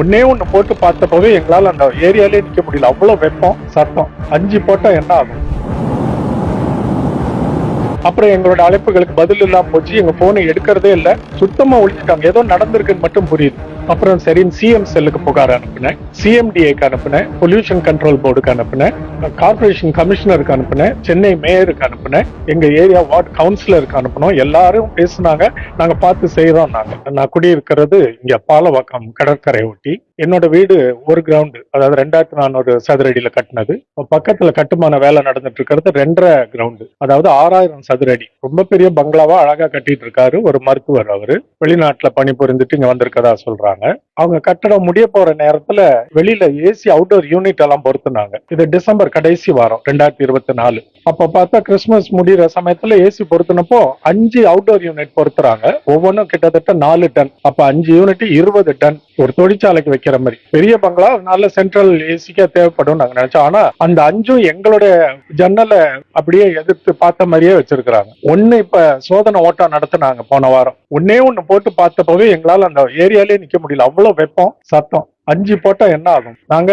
ஒன்னே ஒண்ணு போட்டு பார்த்தப்பவே எங்களால அந்த ஏரியாலே நிக்க முடியல. அவ்வளவு வெப்பம் சட்டம் அஞ்சு போட்டா என்ன ஆகும்? அப்புறம் எங்களோட அழைப்புகளுக்கு பதில் இல்லாமல் போச்சு. எங்க ஃபோனை எடுக்கிறதே இல்ல. சுத்தமா ஒழிச்சிட்டாங்க ஏதோ நடந்திருக்குன்னு மட்டும் புரியுது. அப்புறம் சரி சிஎம் செல்லுக்கு புகார் அனுப்புனேன். சிஎம்டிஏக்கு அனுப்புனேன். பொல்யூஷன் கண்ட்ரோல் போர்டுக்கு அனுப்பினேன். கார்பரேஷன் கமிஷனருக்கு அனுப்புனேன். சென்னை மேயருக்கு அனுப்புனேன். எங்க ஏரியா வார்டு கவுன்சிலருக்கு அனுப்பினோம். எல்லாரும் பேசினாங்க. நாங்க பார்த்து செய்யறோம் நாங்க. நான் குடியிருக்கிறது இங்க பாலவாக்கம் கடற்கரை ஒட்டி. என்னோட வீடு ஒரு கிரவுண்டு அதாவது ரெண்டாயிரத்தி நானூறு சதுரடியில கட்டினது. பக்கத்துல கட்டுமான வேலை நடந்துட்டு இருக்கிறது ரெண்டரை கிரவுண்டு அதாவது ஆறாயிரம் சதுரடி. ரொம்ப பெரிய பங்களாவா அழகா கட்டிட்டு இருக்காரு ஒரு மருத்துவர் அவரு. வெளிநாட்டுல பணிபுரிந்துட்டு இங்க வந்திருக்கதா சொல்றாங்க சொல்கிறாங்க அவங்க கட்டடம் முடிய போற நேரத்துல வெளியில ஏசி அவுட்டோர் யூனிட் எல்லாம் பொருத்தினாங்க. இது டிசம்பர் கடைசி வாரம் ரெண்டாயிரத்தி இருபத்தி நாலு. அப்ப பார்த்தா கிறிஸ்துமஸ் முடிகிற சமயத்துல ஏசி பொருத்தினப்போ அஞ்சு அவுட்டோர் யூனிட் பொருத்துறாங்க. ஒவ்வொன்றும் கிட்டத்தட்ட நாலு டன். அப்ப அஞ்சு யூனிட் இருபது டன். ஒரு தொழிற்சாலைக்கு வைக்கிற மாதிரி. பெரிய பங்களா நல்ல சென்ட்ரல் ஏசிக்கா தேவைப்படும் நாங்க நினைச்சோம். ஆனா அந்த அஞ்சும் எங்களுடைய ஜன்னலை அப்படியே எதிர்த்து பார்த்த மாதிரியே வச்சிருக்கிறாங்க. ஒண்ணு இப்ப சோதனை ஓட்டம் நடத்தினாங்க போன வாரம். ஒன்னே ஒண்ணு போட்டு பார்த்தப்பவே எங்களால அந்த ஏரியாலே நிக்க முடியல. அவ்வளவு வெப்பம்? சத்தம். அஞ்சு போட்டா என்ன ஆகும்? நாங்க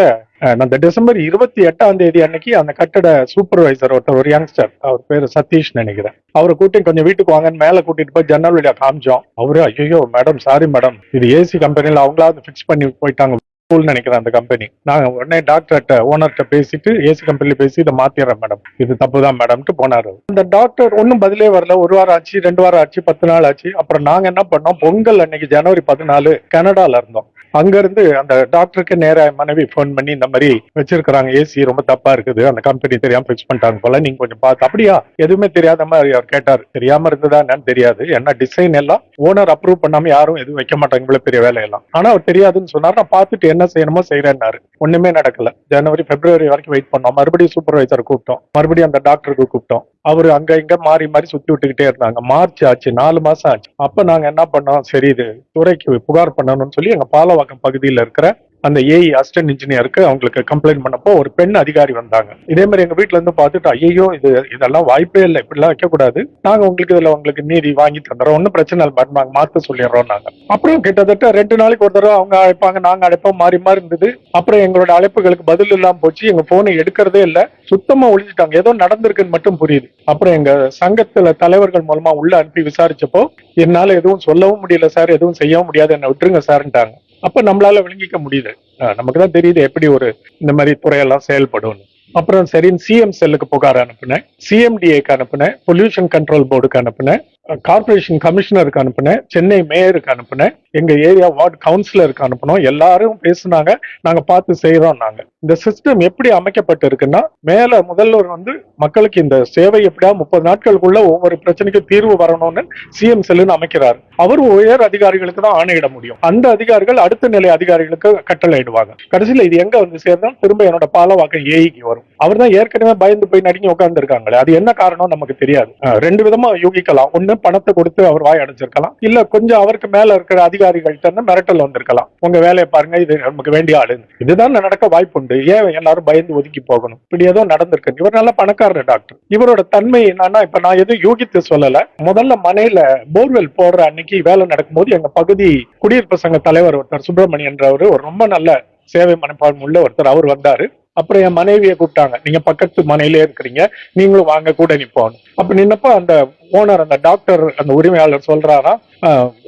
அந்த டிசம்பர் இருபத்தி எட்டாம் தேதி அன்னைக்கு அந்த கட்டட சூப்பர்வைசர் ஒருத்தர் ஒரு யங்ஸ்டர் அவர் பேரு சதீஷ் நினைக்கிறேன். அவரை கூட்டி கொஞ்சம் வீட்டுக்கு வாங்கன்னு மேல கூட்டிட்டு போய் ஜன்னல் வழியா காமிச்சோம். அவரு ஐயோ மேடம் சாரி மேடம் இது ஏசி கம்பெனில அவங்களாவது ஃபிக்ஸ் பண்ணி போயிட்டாங்க. ஸ்கூல் நினைக்கிறேன் அந்த கம்பெனி நாங்க உடனே டாக்டர்கிட்ட ஓனர்கிட்ட பேசிட்டு ஏசி கம்பெனில பேசி இதை மாத்திடுறேன் மேடம் இது தப்பு தான் மேடம்ட்டு போனாரு அந்த டாக்டர் ஒன்றும் பதிலே வரல. ஒரு வாரம் ஆச்சு ரெண்டு வாரம் ஆச்சு பத்து நாள் ஆச்சு. அப்புறம் நாங்க என்ன பண்ணோம்? பொங்கல் அன்னைக்கு ஜனவரி பதினாலு கனடால இருந்தோம். அங்கிருந்து அந்த டாக்டருக்கு நேராக மனைவி ஃபோன் பண்ணி இந்த மாதிரி வச்சிருக்கிறாங்க. ஏசி ரொம்ப தப்பா இருக்குது. அந்த கம்பெனி தெரியாம ஃபிக்ஸ் பண்ணிட்டாங்க போல. நீங்க கொஞ்சம் பார்த்து அப்படியா? எதுவுமே தெரியாத மாதிரி அவர் கேட்டார். தெரியாம இருந்ததா என்னன்னு தெரியாது. ஏன்னா டிசைன் எல்லாம் ஓனர் அப்ரூவ் பண்ணாம யாரும் எதுவும் வைக்க மாட்டாங்க. இவ்வளவு பெரிய வேலையெல்லாம். ஆனா அவர் தெரியாதுன்னு சொன்னார். நான் பார்த்துட்டு என்ன செய்யணுமோ செய்யறேன்னாரு ஒண்ணுமே நடக்கல. ஜனவரி பிப்ரவரி வரைக்கும் வெயிட் பண்ணோம். மறுபடியும் சூப்பர்வைசர் கூப்பிட்டோம். மறுபடியும் அந்த டாக்டருக்கு கூப்பிட்டோம். அவர் அங்க இங்க மாறி மாறி சுத்தி விட்டுக்கிட்டே இருந்தாங்க. மார்ச் ஆச்சு. நாலு மாசம் ஆச்சு. அப்ப நாங்க என்ன பண்ணோம்? சரி இது துறைக்கு புகார் பண்ணணும்னு சொல்லி எங்க பாலவாக்கம் பகுதியில் இருக்கிற அந்த ஏஇ அசிஸ்டன்ட் இன்ஜினியருக்கு அவங்களுக்கு கம்ப்ளைண்ட் பண்ணப்போ ஒரு பெண் அதிகாரி வந்தாங்க. இதே மாதிரி எங்க வீட்ல இருந்து பார்த்துட்டு ஐயோ இது இதெல்லாம் வாய்ப்பே இல்லை இப்படிலாம் வைக்க கூடாது நாங்க உங்களுக்கு இதுல உங்களுக்கு நீதி வாங்கி தந்துறோம் ஒன்றும் பிரச்சனை இல்லை மேடம் நாங்க மாத்த சொல்லிடுறோம் நாங்க. அப்புறம் கிட்டத்தட்ட ரெண்டு நாளைக்கு ஒரு தடவை அவங்க அழைப்பாங்க நாங்க அழைப்போம் மாறி மாறி இருந்தது. அப்புறம் எங்களோட அழைப்புகளுக்கு பதில் இல்லாம போச்சு எங்க போனை எடுக்கிறதே இல்ல. சுத்தமா ஒழிச்சிட்டாங்க ஏதோ நடந்திருக்குன்னு மட்டும் புரியுது. அப்புறம் எங்க சங்கத்துல தலைவர்கள் மூலமா உள்ள அனுப்பி விசாரிச்சப்போ என்னால எதுவும் சொல்லவும் முடியல சார் எதுவும் செய்யவும் முடியாது என்ன விட்டுருங்க சார்ன்ட்டாங்க. அப்ப நம்மளால விளங்கிக்க முடியுது. நமக்கு தான் தெரியுது எப்படி ஒரு இந்த மாதிரி துறையெல்லாம் செயல்படும் அப்புறம் சரி சிஎம் செல்லுக்கு புகார் அனுப்புனேன். சிஎம்டிஏக்கு அனுப்புனேன். பொல்யூஷன் கண்ட்ரோல் போர்டுக்கு அனுப்புனேன். கார்பரேஷன் கமிஷனருக்கு அனுப்புனேன். சென்னை மேயருக்கு அனுப்புனேன். எங்க ஏரியா வார்டு கவுன்சிலருக்கு அனுப்பினோம். எல்லாரும் பேசுனாங்க. நாங்க பார்த்து செய்யறோம் நாங்க. இந்த சிஸ்டம் எப்படி அமைக்கப்பட்டு இருக்குன்னா மேல முதல்வர் வந்து மக்களுக்கு இந்த சேவை எப்படியா முப்பது நாட்களுக்குள்ள ஒவ்வொரு பிரச்சனைக்கும் தீர்வு வரணும்னு சிஎம் செல்லுன்னு அமைக்கிறார். அவர் உயர் அதிகாரிகளுக்கு தான் ஆணையிட முடியும். அந்த அதிகாரிகள் அடுத்த நிலை அதிகாரிகளுக்கு கட்டளை கடைசியில் கடைசியில இது எங்க வந்து சேர்ந்தா திரும்ப என்னோட பாலவாக்கம் ஏஇக்கு வரும். அவர் தான் ஏற்கனவே பயந்து போய் நடுங்கி உட்கார்ந்து இருக்காங்களே அது என்ன காரணம் நமக்கு தெரியாது. ரெண்டு விதமா யூகிக்கலாம். ஒண்ணு பணத்தை கொடுத்து அவர் வாய் அடைச்சிருக்கலாம் இல்ல கொஞ்சம் அவருக்கு மேல இருக்கிற அதிகாரிகள்ட்ட இருந்து மிரட்டல் வந்திருக்கலாம். உங்க வேலையை பாருங்க இது நமக்கு வேண்டிய ஆளு. இதுதான் நடக்க வாய்ப்பு உண்டு. ஏன் எல்லாரும் பயந்து ஒதுக்கி போகணும்? இப்படி ஏதோ நடந்திருக்கு. இவர் நல்ல பணக்காரர் டாக்டர். இவரோட தன்மை என்னன்னா இப்ப நான் எதுவும் யூகித்து சொல்லல. முதல்ல மனையில போர்வெல் போடுற அன்னைக்கு வேலை நடக்கும்போது எங்க பகுதி குடியிருப்பு சங்க தலைவர் ஒருத்தர் சுப்பிரமணியன்றவர் ஒரு ரொம்ப நல்ல சேவை மனப்பான்மை உள்ள ஒருத்தர். அவர் வந்தாரு. அப்புறம் என் மனைவியை கூப்பிட்டாங்க. நீங்க பக்கத்து மனையிலே இருக்கிறீங்க. நீங்களும் வாங்க கூட நிப்போம் அப்ப நின்னப்ப அந்த ஓனர் அந்த டாக்டர் அந்த உரிமையாளர் சொல்றாரா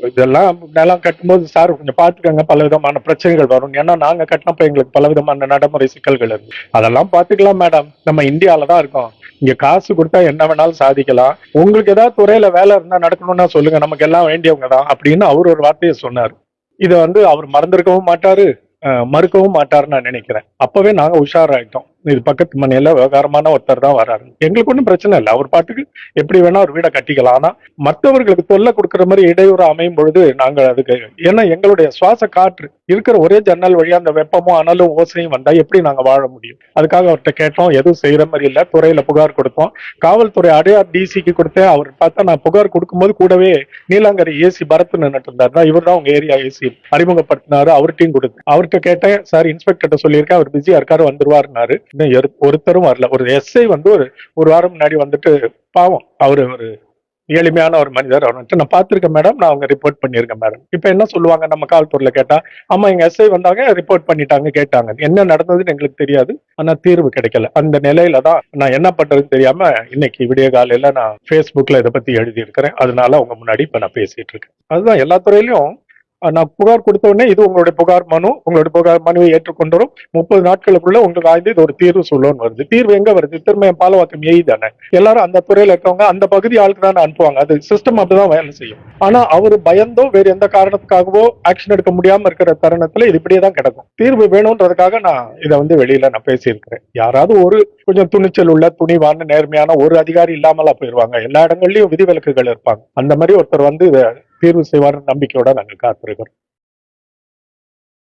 இதெல்லாம் நிலம் கட்டும்போது சார் கொஞ்சம் பாத்துக்கோங்க பல விதமான பிரச்சனைகள் வரும். ஏன்னா நாங்க கட்டினப்ப எங்களுக்கு பல விதமான நடைமுறை சிக்கல்கள் இருக்கு. அதெல்லாம் பாத்துக்கலாம் மேடம் நம்ம இந்தியால தான் இருக்கோம். இங்க காசு கொடுத்தா என்ன வேணாலும் சாதிக்கலாம். உங்களுக்கு ஏதாவது துறையில வேலை இருந்தா நடக்கணும்னா சொல்லுங்க. நமக்கு எல்லாம் வேண்டியவங்க தான். அப்படின்னு அவர் ஒரு வார்த்தையை சொன்னார். இதை வந்து அவர் மறந்திருக்கவும் மாட்டாரு. மறுக்கவும் மாட்டார்னு நான் நினைக்கிறேன். அப்பவே நாங்க உஷாராயிட்டோம். இது பக்கத்து மனையில விவகாரமான ஒருத்தர் தான் வராரு. எங்களுக்கு ஒன்றும் பிரச்சனை இல்லை. அவர் பாட்டுக்கு எப்படி வேணா ஒரு வீடை கட்டிக்கலாம். ஆனா மற்றவர்களுக்கு தொல்லை கொடுக்குற மாதிரி இடையூறு அமையும் பொழுது நாங்கள் அதுக்கு ஏன்னா எங்களுடைய சுவாச காற்று இருக்கிற ஒரே ஜன்னல் வழியா அந்த வெப்பமும் அனலும் ஓசையும் வந்தா எப்படி நாங்க வாழ முடியும்? அதுக்காக அவர்கிட்ட கேட்டோம். எதுவும் செய்யற மாதிரி இல்லை. துறையில புகார் கொடுத்தோம். காவல்துறை அடையார் டிசிக்கு கொடுத்தேன். அவர் பார்த்தா நான் புகார் கொடுக்கும்போது கூடவே நீலாங்கரை ஏசி பரத் நின்றுட்டு இருந்தார். இவர் தான் உங்க ஏரியா ஏசி அறிமுகப்படுத்தினாரு. அவர்கிட்டையும் கொடுத்து அவர்கிட்ட கேட்டேன் சார் இன்ஸ்பெக்டர்கிட்ட சொல்லியிருக்கேன். அவர் பிஸியா இருக்காரு வந்துருவாருனாரு இன்னும் எரு- ஒருத்தரும் வரல. ஒரு எஸ்ஐ வந்து ஒரு ஒரு வாரம் முன்னாடி வந்துட்டு பாவம். அவரு ஒரு எளிமையான ஒரு மனிதர். அவர் வந்துட்டு நான் பார்த்துருக்கேன் மேடம். நான் அவங்க ரிப்போர்ட் பண்ணியிருக்கேன் மேடம். இப்போ என்ன சொல்லுவாங்க நம்ம காவல்துறையில் கேட்டா ஆமா எங்க எஸ்ஐ வந்தாங்க ரிப்போர்ட் பண்ணிட்டாங்க கேட்டாங்க. என்ன நடந்ததுன்னு எங்களுக்கு தெரியாது. ஆனா தீர்வு கிடைக்கல. அந்த நிலையில தான் நான் என்ன பண்றதுன்னு தெரியாம இன்னைக்கு விடிய காலையில நான் ஃபேஸ்புக்கில் இதை பத்தி எழுதியிருக்கிறேன். அதனால அவங்க முன்னாடி இப்போ நான் பேசிட்டு இருக்கேன். அதுதான் எல்லா துறையிலையும் நான் புகார் கொடுத்த உடனே இது உங்களுடைய புகார் மனு உங்களுடைய புகார் மனுவை ஏற்றுக்கொண்டோம் முப்பது நாட்களுக்குள்ள உங்களுக்கு ஆய்ந்து இது ஒரு தீர்வு சொல்லணும்னு வருது. தீர்வு எங்க வருது? திரும்ப என் பாலவாக்கம் எய் தானே. எல்லாரும் அந்த துறையில இருக்கவங்க அந்த பகுதி ஆளுக்கு தான் அனுப்புவாங்க. அது சிஸ்டம் அப்படிதான் வேலை செய்யும். ஆனா அவர் பயந்தோ வேற எந்த காரணத்துக்காகவோ ஆக்ஷன் எடுக்க முடியாம இருக்கிற தருணத்துல இது இப்படியே தான் கிடக்கும். தீர்வு வேணும்ன்றதுக்காக நான் இதை வந்து வெளியில நான் பேசியிருக்கிறேன். யாராவது ஒரு கொஞ்சம் துணிச்சல் உள்ள துணிவான நேர்மையான ஒரு அதிகாரி இல்லாமலா போயிருவாங்க. எல்லா இடங்கள்லயும் விதிவிலக்குகள் இருப்பாங்க. அந்த மாதிரி ஒருத்தர் வந்து இதை தீர்வு செய்வார் நம்பிக்கையோட நாங்கள் காத்திருக்கிறோம்.